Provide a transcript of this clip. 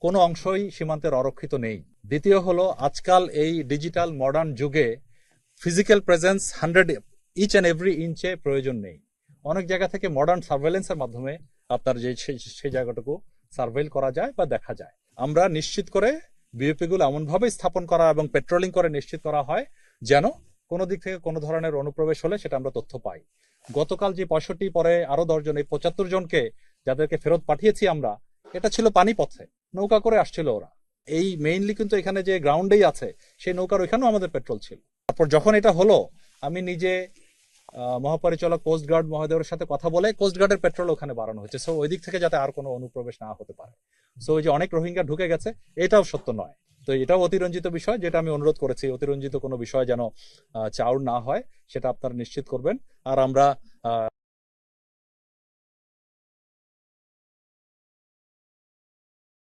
কোনো অংশই সীমান্তের অরক্ষিত নেই। দ্বিতীয় হলো, আজকাল এই ডিজিটাল মডার্ন যুগে physical presence hundred each and every ইঞ্চে প্রয়োজন নেই। অনেক জায়গা থেকে মডার্ন সার্ভেলেন্সের মাধ্যমে আপনার যে সেই- জায়গাটুকু সার্ভেল করা যায় বা দেখা যায়। আমরা নিশ্চিত করে বিওপি গুলো এমনভাবে স্থাপন করা এবং পেট্রোলিং করে নিশ্চিত করা হয় যেন কোনো দিক থেকে কোনো ধরনের অনুপ্রবেশ হলে সেটা আমরা তথ্য পাই। গতকাল যে পঁয়ষট্টি পরে আরও দশজন, এই পঁচাত্তর জনকে যাদেরকে ফেরত পাঠিয়েছি আমরা, এটা ছিল পানিপথে। নৌকা করে আসছিল ওরা। এই মেইনলি কিন্তু এখানে যে গ্রাউন্ডেই আছে, সেই নৌকার ওইখানেও আমাদের পেট্রোল ছিল। তারপর যখন এটা হলো, আমি নিজে মহাপরিচালক কোস্ট গার্ড মহোদয়ের সাথে কথা বলে কোস্ট গার্ডের পেট্রোল ওখানে বাড়ানো হয়েছে। সো ওই দিক থেকে যাতে আর কোনো অনুপ্রবেশ না হতে পারে। সো ওই যে অনেক রোহিঙ্গা ঢুকে গেছে, এটাও সত্য নয়। তো এটাও অতিরঞ্জিত বিষয়, যেটা আমি অনুরোধ করেছি, অতিরঞ্জিত কোনো বিষয় যেন চাউর না হয়, সেটা আপনারা নিশ্চিত করবেন। আর আমরা